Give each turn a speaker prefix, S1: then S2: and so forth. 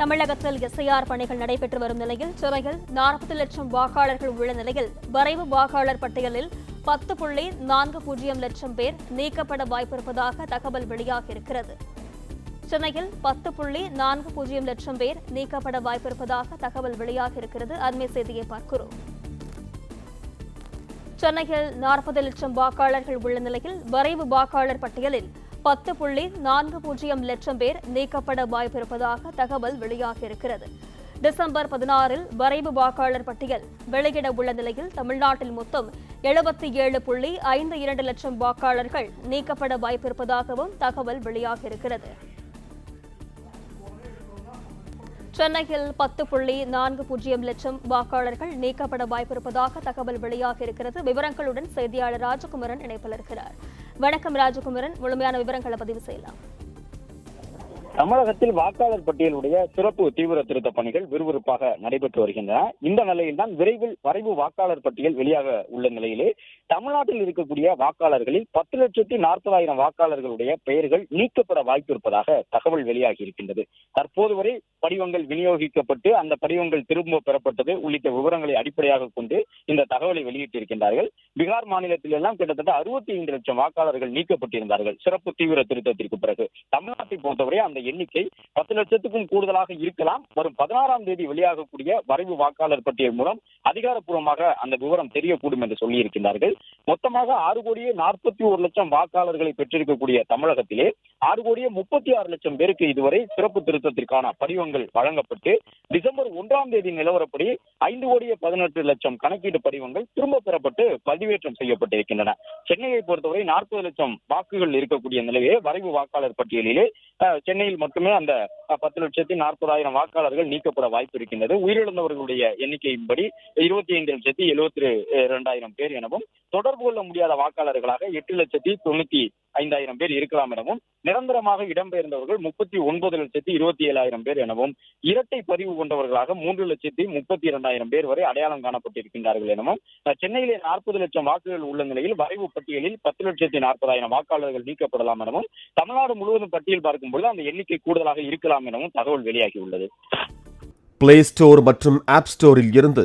S1: தமிழகத்தில் எஸ்ஐஆர் பணிகள் நடைபெற்று வரும் நிலையில் சென்னையில் நாற்பது லட்சம் வாக்காளர்கள் உள்ள நிலையில் வரைவு வாக்காளர் பட்டியலில் பத்து புள்ளி நான்கு பூஜ்ஜியம் லட்சம் பேர் நீக்கப்பட வாய்ப்பிருப்பதாக தகவல் வெளியாகியிருக்கிறது. சென்னையில் பத்து புள்ளி நான்கு பூஜ்ஜியம் லட்சம் பேர் நீக்கப்பட வாய்ப்பிருப்பதாக தகவல் வெளியாகியிருக்கிறது. அண்மை செய்தியை பார்க்கிறோம். சென்னையில் நாற்பது லட்சம் வாக்காளர்கள் உள்ள நிலையில் வரைவு வாக்காளர் பட்டியலில் பத்து புள்ளி நான்கு பூஜ்ஜியம் லட்சம் பேர் நீக்கப்பட வாய்ப்பிருப்பதாக தகவல் வெளியாகியிருக்கிறது. டிசம்பர் பதினாறில் வரைவு வாக்காளர் பட்டியல் வெளியிட உள்ள நிலையில் தமிழ்நாட்டில் மொத்தம் எழுபத்தி ஏழு புள்ளி ஐந்து இரண்டு லட்சம் வாக்காளர்கள் நீக்கப்பட வாய்ப்பிருப்பதாகவும் தகவல் வெளியாகியிருக்கிறது. சென்னையில் பத்து புள்ளி நான்கு பூஜ்ஜியம் லட்சம் வாக்காளர்கள் நீக்கப்பட வாய்ப்பிருப்பதாக தகவல் வெளியாகியிருக்கிறது. விவரங்களுடன் செய்தியாளர் ராஜகுமரன் இணைப்பில் இருக்கிறார். வணக்கம் ராஜகுமரன். முழுமையான விவரங்களை பதிவு செய்யலாம்.
S2: தமிழகத்தில் வாக்காளர் பட்டியலுடைய சிறப்பு தீவிர திருத்த பணிகள் விறுவிறுப்பாக நடைபெற்று வருகின்றன. இந்த நிலையில்தான் விரைவில் வரைவு வாக்காளர் பட்டியல் வெளியாக உள்ள நிலையிலே தமிழ்நாட்டில் இருக்கக்கூடிய வாக்காளர்களில் பத்து லட்சத்தி நாற்பதாயிரம் வாக்காளர்களுடைய பெயர்கள் நீக்கப்பட வாய்ப்பு இருப்பதாக தகவல் வெளியாகி இருக்கின்றது. தற்போது வரை படிவங்கள் விநியோகிக்கப்பட்டு அந்த படிவங்கள் திரும்ப பெறப்பட்டது உள்ளிட்ட விவரங்களை அடிப்படையாக கொண்டு இந்த தகவலை வெளியிட்டிருக்கின்றார்கள். பீகார் மாநிலத்தில் எல்லாம் கிட்டத்தட்ட அறுபத்தி ஐந்து லட்சம் வாக்காளர்கள் நீக்கப்பட்டிருந்தார்கள். சிறப்பு தீவிர திருத்தத்திற்கு பிறகு. தமிழ்நாட்டை பொறுத்தவரை அந்த எண்ணிக்கை பத்து லட்சத்துக்கும் கூடுதலாக இருக்கலாம். வரும் பதினாறாம் தேதி வெளியாகக்கூடிய வரைவு வாக்காளர் பட்டியல் மூலம் அதிகாரப்பூர்வமாக அந்த விவரம் தெரியக்கூடும் என்று சொல்லியிருக்கிறார்கள் மொத்தமாக ஆறு கோடியே நாற்பத்தி ஒரு லட்சம் வாக்காளர்களை பெற்றிருக்கக்கூடிய தமிழகத்திலே ஆறு கோடியே முப்பத்தி ஆறு லட்சம் பேருக்கு இதுவரை சிறப்பு திருத்தத்திற்கான படிவங்கள் வழங்கப்பட்டு டிசம்பர் ஒன்றாம் தேதி நிலவரப்படி ஐந்து கோடியே பதினெட்டு லட்சம் கணக்கீடு படிவங்கள் திரும்ப பெறப்பட்டு பதிவேற்றம் செய்யப்பட்டிருக்கின்றன. சென்னையை பொறுத்தவரை நாற்பது லட்சம் வாக்குகள் இருக்கக்கூடிய நிலையே வரைவு வாக்காளர் பட்டியலிலே சென்னையில் மட்டுமே அந்த பத்து லட்சத்தி நாற்பதாயிரம் வாக்காளர்கள் நீக்கப்பட வாய்ப்பு இருக்கின்றது. உயிரிழந்தவர்களுடைய எண்ணிக்கையின்படி இருபத்தி ஐந்து லட்சத்தி எழுபத்தி இரண்டாயிரம் பேர் எனவும் தொடர்பு கொள்ள முடியாத வாக்காளர்களாக எட்டு லட்சத்தி தொண்ணூத்தி ஐந்தாயிரம் பேர் இருக்கலாம் எனவும் நிரந்தரமாக இடம்பெயர்ந்தவர்கள் முப்பத்தி ஒன்பது லட்சத்தி இருபத்தி ஏழாயிரம் பேர் எனவும் இரட்டை பதிவு கொண்டவர்களாக மூன்று லட்சத்தி முப்பத்தி இரண்டாயிரம் பேர் வரை அடையாளம் காணப்பட்டிருக்கின்றார்கள் எனவும் சென்னையிலே நாற்பது லட்சம் வாக்குகள் உள்ள நிலையில் வரைவு பட்டியலில் பத்து லட்சத்தி நாற்பதாயிரம் வாக்காளர்கள் நீக்கப்படலாம் எனவும் தமிழ்நாடு முழுவதும் பட்டியல் பார்க்கும்போது அந்த எண்ணிக்கை கூடுதலாக இருக்கலாம் எனவும் தகவல் வெளியாகியுள்ளது.
S3: பிளே ஸ்டோர் மற்றும் ஆப் ஸ்டோரில் இருந்து